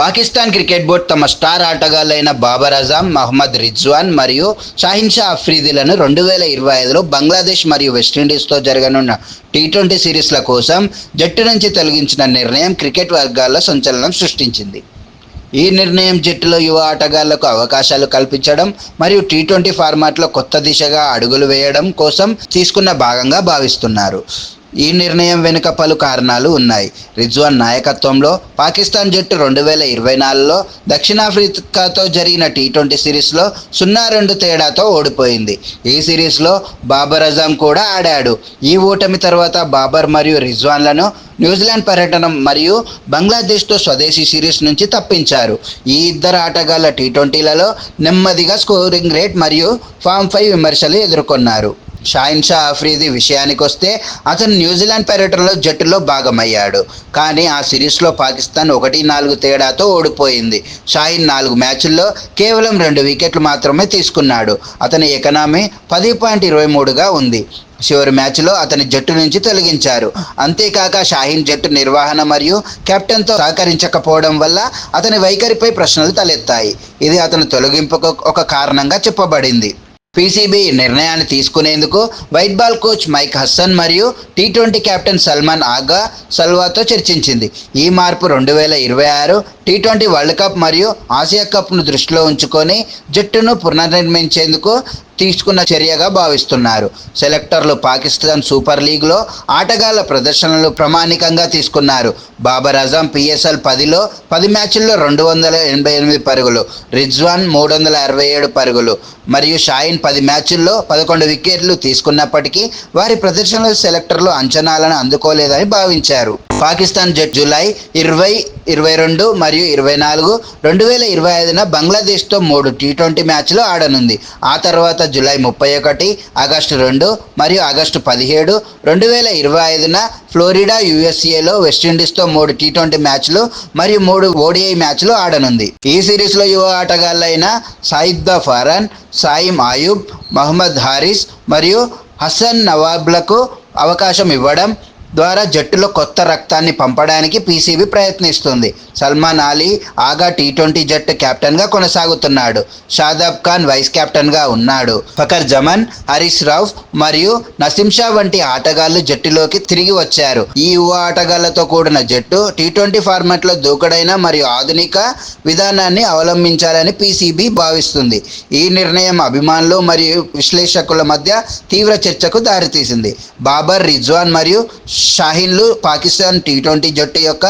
Pakistan cricket board తమ star ఆటగాళ్ళైన బాబర్ అజాం మహమ్మద్ రిజ్వాన్ మరియు షాహిన్ షా అఫ్రీదీలను రెండు వేల ఇరవై ఐదులో బంగ్లాదేశ్ మరియు వెస్టిండీస్తో జరగనున్న టీ ట్వంటీ సిరీస్ల కోసం జట్టు నుంచి తొలగించిన నిర్ణయం క్రికెట్ వర్గాల్లో సంచలనం సృష్టించింది. ఈ నిర్ణయం జట్టులో యువ ఆటగాళ్ళకు అవకాశాలు కల్పించడం మరియు టీ ట్వంటీ ఫార్మాట్లో కొత్త దిశగా అడుగులు వేయడం కోసం తీసుకున్న భాగంగా భావిస్తున్నారు. ఈ నిర్ణయం వెనుక పలు కారణాలు ఉన్నాయి. రిజ్వాన్ నాయకత్వంలో పాకిస్తాన్ జట్టు రెండు వేల ఇరవై నాలుగులో దక్షిణాఫ్రికాతో జరిగిన టీ ట్వంటీ సిరీస్లో సున్నా రెండు తేడాతో ఓడిపోయింది. ఈ సిరీస్లో బాబర్ అజాం కూడా ఆడాడు. ఈ ఓటమి తర్వాత బాబర్ మరియు రిజ్వాన్లను న్యూజిలాండ్ పర్యటన మరియు బంగ్లాదేశ్తో స్వదేశీ సిరీస్ నుంచి తప్పించారు. ఈ ఇద్దరు ఆటగాళ్ళ టీ ట్వంటీలలో నెమ్మదిగా స్కోరింగ్ రేట్ మరియు ఫామ్ ఫైవ్ విమర్శలు ఎదుర్కొన్నారు. షాయిన్ షా అఫ్రీది విషయానికి వస్తే అతను న్యూజిలాండ్ పర్యటనలో జట్టులో భాగమయ్యాడు. కానీ ఆ సిరీస్లో పాకిస్తాన్ ఒకటి నాలుగు తేడాతో ఓడిపోయింది. షాయిన్ నాలుగు మ్యాచ్ల్లో కేవలం రెండు వికెట్లు మాత్రమే తీసుకున్నాడు. అతని ఎకనామీ పది పాయింట్ ఇరవై మూడుగా ఉంది. చివరి మ్యాచ్లో అతని జట్టు నుంచి తొలగించారు. అంతేకాక షాహీన్ జట్టు నిర్వహణ మరియు కెప్టెన్తో సహకరించకపోవడం వల్ల అతని వైఖరిపై ప్రశ్నలు తలెత్తాయి. ఇది అతని తొలగింపుకు ఒక కారణంగా చెప్పబడింది. పీసీబీ నిర్ణయాన్ని తీసుకునేందుకు white ball coach Mike Hesson మరియు టీ ట్వంటీ కెప్టెన్ సల్మాన్ ఆగా సల్వాతో చర్చించింది. ఈ మార్పు రెండు వేల ఇరవై ఆరు టీ ట్వంటీ వరల్డ్ కప్ మరియు ఆసియా కప్ను దృష్టిలో ఉంచుకొని జట్టును పునర్నిర్మించేందుకు తీసుకున్న చర్యగా భావిస్తున్నారు. సెలెక్టర్లు పాకిస్తాన్ సూపర్ లీగ్లో ఆటగాళ్ళ ప్రదర్శనలు ప్రామాణికంగా తీసుకున్నారు. బాబర్ అజం పిఎస్ఎల్ పదిలో పది మ్యాచ్ల్లో రెండు వందల ఎనభై ఎనిమిది పరుగులు రిజ్వాన్ మూడు వందల అరవై ఏడు పరుగులు మరియు షాయిన్ పది మ్యాచ్ల్లో పదకొండు వికెట్లు తీసుకున్నప్పటికీ వారి ప్రదర్శనలు సెలెక్టర్లు అంచనాలను అందుకోలేదని భావించారు. పాకిస్తాన్ జట్ జూలై ఇరవై ఇరవై రెండు మరియు ఇరవై నాలుగు రెండు వేల ఇరవై ఐదున బంగ్లాదేశ్తో మూడు టీ ట్వంటీ మ్యాచ్లు ఆడనుంది. ఆ తర్వాత జూలై ముప్పై ఒకటి ఆగస్టు రెండు మరియు ఆగస్టు పదిహేడు రెండు వేల ఇరవై ఐదున ఫ్లోరిడా యుఎస్ఏలో వెస్టిండీస్తో మూడు టీ ట్వంటీ మ్యాచ్లు మరియు మూడు ఓడిఐ మ్యాచ్లు ఆడనుంది. ఈ సిరీస్లో యువ ఆటగాళ్ళైన సాయిద్దా ఫరాన్ సాయిమ్ ఆయూబ్ మహమ్మద్ హారిస్ మరియు హసన్ నవాబ్లకు అవకాశం ఇవ్వడం ద్వారా జట్టులో కొత్త రక్తాన్ని పంపడానికి పీసీబీ ప్రయత్నిస్తుంది. సల్మాన్ అలీ ఆగా టీ ట్వంటీ జట్టు కెప్టెన్గా కొనసాగుతున్నాడు. షాదాబ్ ఖాన్ వైస్ కెప్టెన్గా ఉన్నాడు. ఫకర్ జమన్ హరీష్ రావ్ మరియు నసీం షా వంటి ఆటగాళ్ళు జట్టులోకి తిరిగి వచ్చారు. ఈ యువ ఆటగాళ్ళతో కూడిన జట్టు టీ ట్వంటీ ఫార్మాట్లో దూకుడైన మరియు ఆధునిక విధానాన్ని అవలంబించాలని పీసీబీ భావిస్తుంది. ఈ నిర్ణయం అభిమానులు మరియు విశ్లేషకుల మధ్య తీవ్ర చర్చకు దారితీసింది. బాబర్ రిజ్వాన్ మరియు షాహీన్లు పాకిస్తాన్ టీ ట్వంటీ జట్టు యొక్క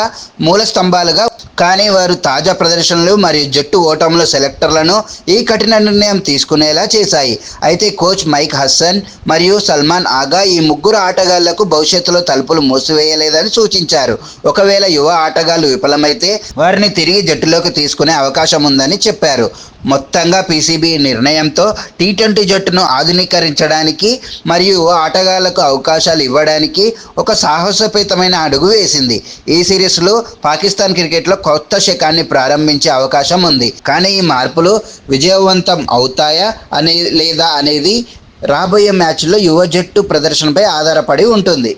మూల స్తంభాలుగా కానీ వారు తాజా ప్రదర్శనలు మరియు జట్టు ఓటంలో సెలెక్టర్లను ఈ కఠిన నిర్ణయం తీసుకునేలా చేశాయి. అయితే కోచ్ మైక్ హస్సన్ మరియు సల్మాన్ ఆగా ఈ ముగ్గురు ఆటగాళ్ళకు భవిష్యత్తులో తలుపులు మూసివేయలేదని సూచించారు. ఒకవేళ యువ ఆటగాళ్ళు విఫలమైతే వారిని తిరిగి జట్టులోకి తీసుకునే అవకాశం ఉందని చెప్పారు. మొత్తంగా పీసీబీ నిర్ణయంతో టీ ట్వంటీ జట్టును ఆధునీకరించడానికి మరియు యువ ఆటగాళ్ళకు అవకాశాలు ఇవ్వడానికి ఒక సాహసోపేతమైన అడుగు వేసింది. ఈ సిరీస్లో పాకిస్తాన్ క్రికెట్లో కొత్త శకాన్ని ప్రారంభించే అవకాశం ఉంది. కానీ ఈ మార్పులు విజయవంతం అవుతాయా అనే లేదా అనేది రాబోయే మ్యాచ్లో యువ జట్టు ప్రదర్శనపై ఆధారపడి ఉంటుంది.